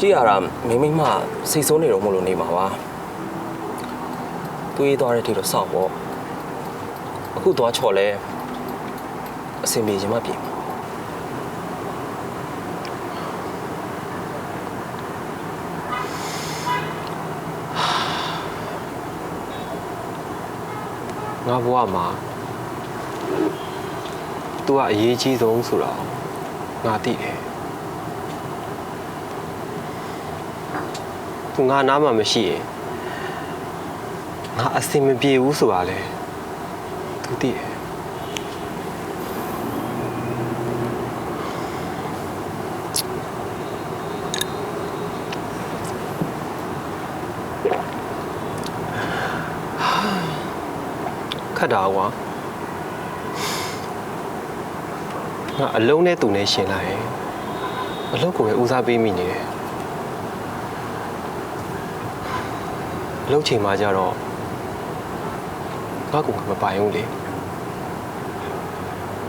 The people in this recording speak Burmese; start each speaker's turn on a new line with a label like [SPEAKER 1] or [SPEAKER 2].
[SPEAKER 1] ကြည့်ရတာမိမိမစိတ်ဆိုးနေတော့မလို့နေမှာပါတွေးသွားတဲ့ထိတော့စောက်ပေါ့အခုသွားချော်လဲအစင်ပြေချင်မှပြင်မှာ
[SPEAKER 2] ငါဘဝမှာ तू ကအရေးကြီးဆုံးဆိုတော့ငါသိတယ် तू ငါနားမှာမရှိရင်ငါအစင်မပြေဘူးဆိုတာလေ तू သိတယ်ခတ်တာကွာငါအလုံးနဲ့သူနဲ့ရှင်လိုက်ရင်အလုံးကိုပဲဦးစားပေးမိနေတယ် အလုံးချိန်မှာကြတော့ငါကမပိုင်ဘူးလေ